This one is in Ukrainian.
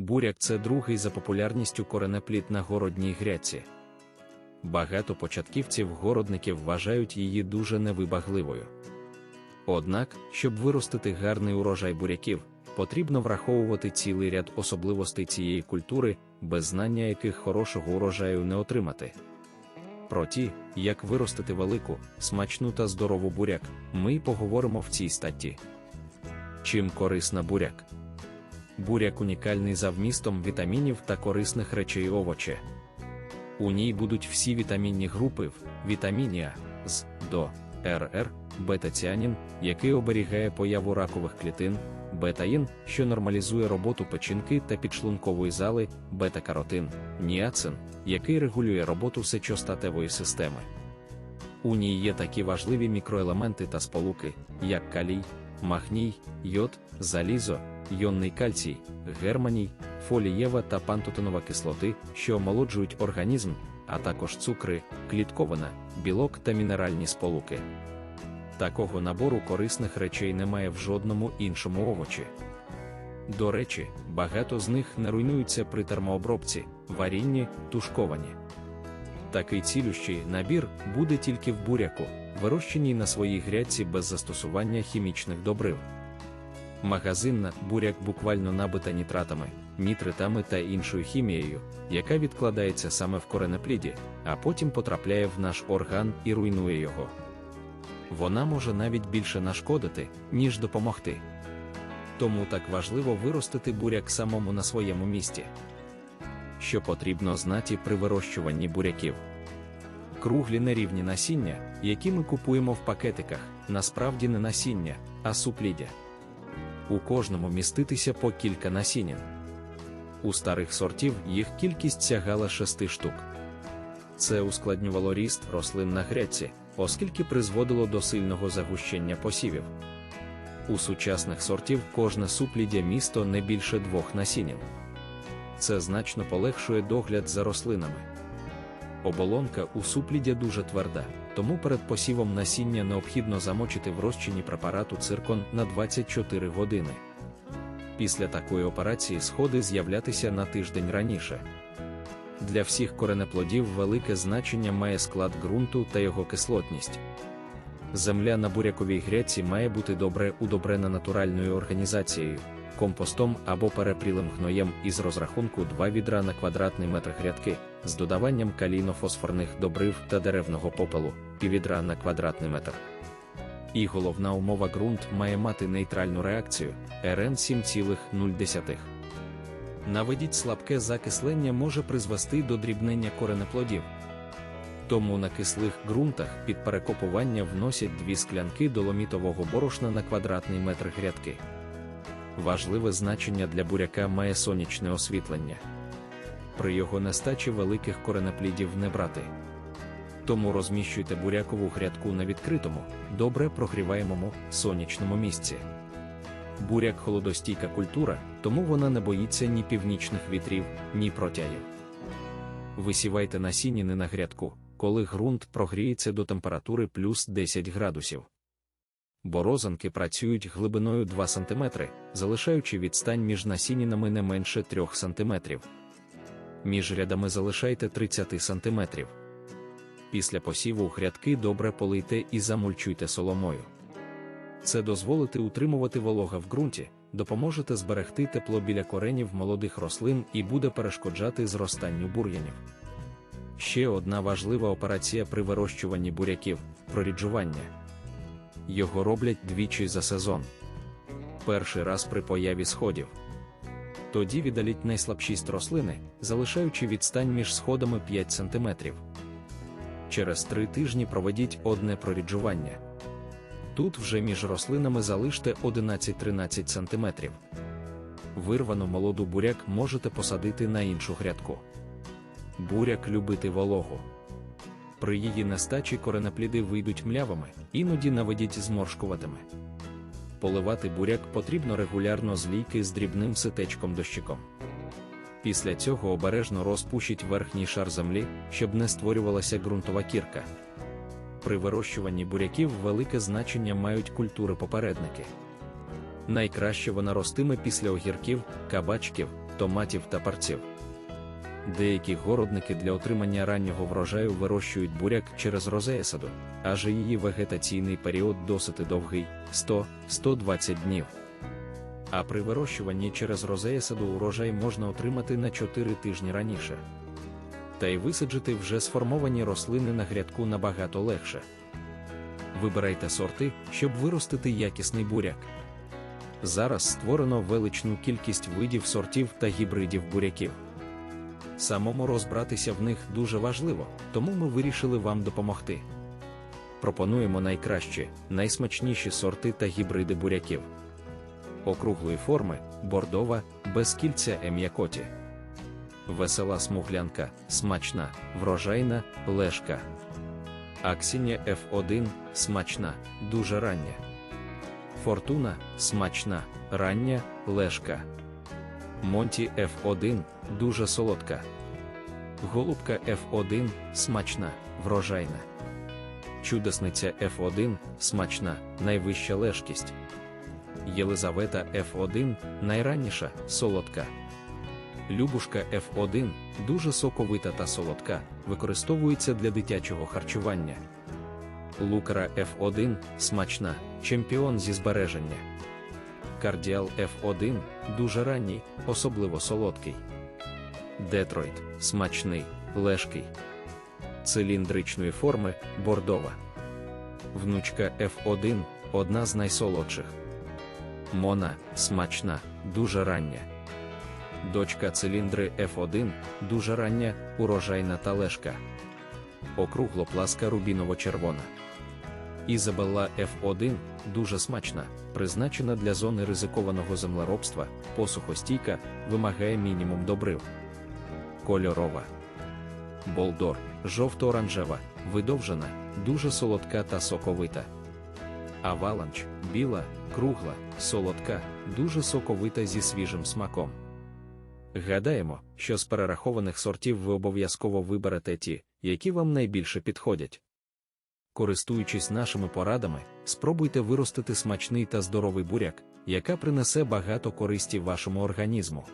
Буряк це другий за популярністю коренеплід на городній грядці. Багато початківців-городників вважають її дуже невибагливою. Однак, щоб виростити гарний урожай буряків, потрібно враховувати цілий ряд особливостей цієї культури, без знання яких хорошого урожаю не отримати. Про ті, як виростити велику, смачну та здорову буряк, ми й поговоримо в цій статті. Чим корисна буряк? Буряк унікальний за вмістом вітамінів та корисних речей овоче. У ній будуть всі вітамінні групи в вітаміні А, з, до, РР, бета-ціанін, який оберігає появу ракових клітин, бета-ін, що нормалізує роботу печінки та підшлункової зали, бета-каротин, ніацин, який регулює роботу сечостатевої системи. У ній є такі важливі мікроелементи та сполуки, як калій, магній, йод, залізо, йонний кальцій, германій, фолієва та пантотенова кислоти, що омолоджують організм, а також цукри, клітковина, білок та мінеральні сполуки. Такого набору корисних речей немає в жодному іншому овочі. До речі, багато з них не руйнуються при термообробці, варінні, тушковані. Такий цілющий набір буде тільки в буряку, вирощеній на своїй грядці без застосування хімічних добрив. Магазинна буряк буквально набита нітратами, нітритами та іншою хімією, яка відкладається саме в коренепліді, а потім потрапляє в наш орган і руйнує його. Вона може навіть більше нашкодити, ніж допомогти. Тому так важливо виростити буряк самому на своєму місці. Що потрібно знати при вирощуванні буряків. Круглі нерівні насіння, які ми купуємо в пакетиках, насправді не насіння, а супліддя. У кожному міститися по кілька насінин. У старих сортів їх кількість сягала шести штук. Це ускладнювало ріст рослин на грядці, оскільки призводило до сильного загущення посівів. У сучасних сортів кожне супліддя місто не більше двох насінин. Це значно полегшує догляд за рослинами. Оболонка у супліддя дуже тверда, тому перед посівом насіння необхідно замочити в розчині препарату циркон на 24 години. Після такої операції сходи з'являтися на тиждень раніше. Для всіх коренеплодів велике значення має склад ґрунту та його кислотність. Земля на буряковій грядці має бути добре удобрена натуральною організацією, компостом або перепрілим гноєм із розрахунку 2 відра на квадратний метр грядки з додаванням калійно-фосфорних добрив та деревного попелу, піввідра на квадратний метр. І головна умова ґрунт має мати нейтральну реакцію РН 7,0. Наведіть слабке закислення може призвести до дрібнення коренеплодів. Тому на кислих ґрунтах під перекопування вносять дві склянки доломітового борошна на квадратний метр грядки. Важливе значення для буряка має сонячне освітлення. При його нестачі великих коренеплідів не брати. Тому розміщуйте бурякову грядку на відкритому, добре прогріваємому сонячному місці. Буряк холодостійка культура, тому вона не боїться ні північних вітрів, ні протягів. Висівайте насіння на грядку, коли ґрунт прогріється до температури плюс 10 градусів. Борозанки працюють глибиною 2 см, залишаючи відстань між насінінами не менше 3 см. Між рядами залишайте 30 см. Після посіву грядки добре полийте і замульчуйте соломою. Це дозволить утримувати волога в ґрунті, допоможете зберегти тепло біля коренів молодих рослин і буде перешкоджати зростанню бур'янів. Ще одна важлива операція при вирощуванні буряків проріджування. Його роблять двічі за сезон. Перший раз при появі сходів. Тоді віддаліть найслабшість рослини, залишаючи відстань між сходами 5 см. Через три тижні проведіть одне проріджування. Тут вже між рослинами залиште 11-13 см. Вирвану молоду буряк можете посадити на іншу грядку. Буряк любити вологу. При її нестачі коренепліди вийдуть млявими, іноді наведіть зморшкуватими. Поливати буряк потрібно регулярно з лійки з дрібним ситечком дощиком. Після цього обережно розпушіть верхній шар землі, щоб не створювалася ґрунтова кірка. При вирощуванні буряків велике значення мають культури попередники. Найкраще вона ростиме після огірків, кабачків, томатів та парців. Деякі городники для отримання раннього врожаю вирощують буряк через розеясаду, адже її вегетаційний період досить довгий 100-120 днів. А при вирощуванні через розеясаду урожай можна отримати на 4 тижні раніше. Та й висаджити вже сформовані рослини на грядку набагато легше. Вибирайте сорти, щоб виростити якісний буряк. Зараз створено величну кількість видів сортів та гібридів буряків. Самому розбратися в них дуже важливо, тому ми вирішили вам допомогти. Пропонуємо найкращі, найсмачніші сорти та гібриди буряків. Округлої форми, бордова, без кільця ем'якоті. Весела смуглянка, смачна, врожайна, лешка. Аксіння F1 смачна, дуже рання. Фортуна смачна, рання, лешка. Монті F1 дуже солодка. Голубка F1 смачна, врожайна. Чудесниця F1 смачна, найвища лежкість. Єлизавета F1 найранніша, солодка. Любушка F1 дуже соковита та солодка, використовується для дитячого харчування. Лукара F1 смачна, чемпіон зі збереження. Кардіал F1 дуже ранній, особливо солодкий. Детройт смачний, лежкий. Циліндричної форми бордова. Внучка F1 одна з найсолодших. Мона смачна, дуже рання. Дочка циліндри F1 дуже рання, урожайна та лежка. Округлопласка рубіново-червона. Ізабелла F1 дуже смачна, призначена для зони ризикованого землеробства, посухостійка, вимагає мінімум добрив. Кольорова. Болдор, жовто-оранжева, видовжена, дуже солодка та соковита. Аваланч, біла, кругла, солодка, дуже соковита зі свіжим смаком. Гадаємо, що з перерахованих сортів ви обов'язково виберете ті, які вам найбільше підходять. Користуючись нашими порадами, спробуйте виростити смачний та здоровий буряк, яка принесе багато користі вашому організму.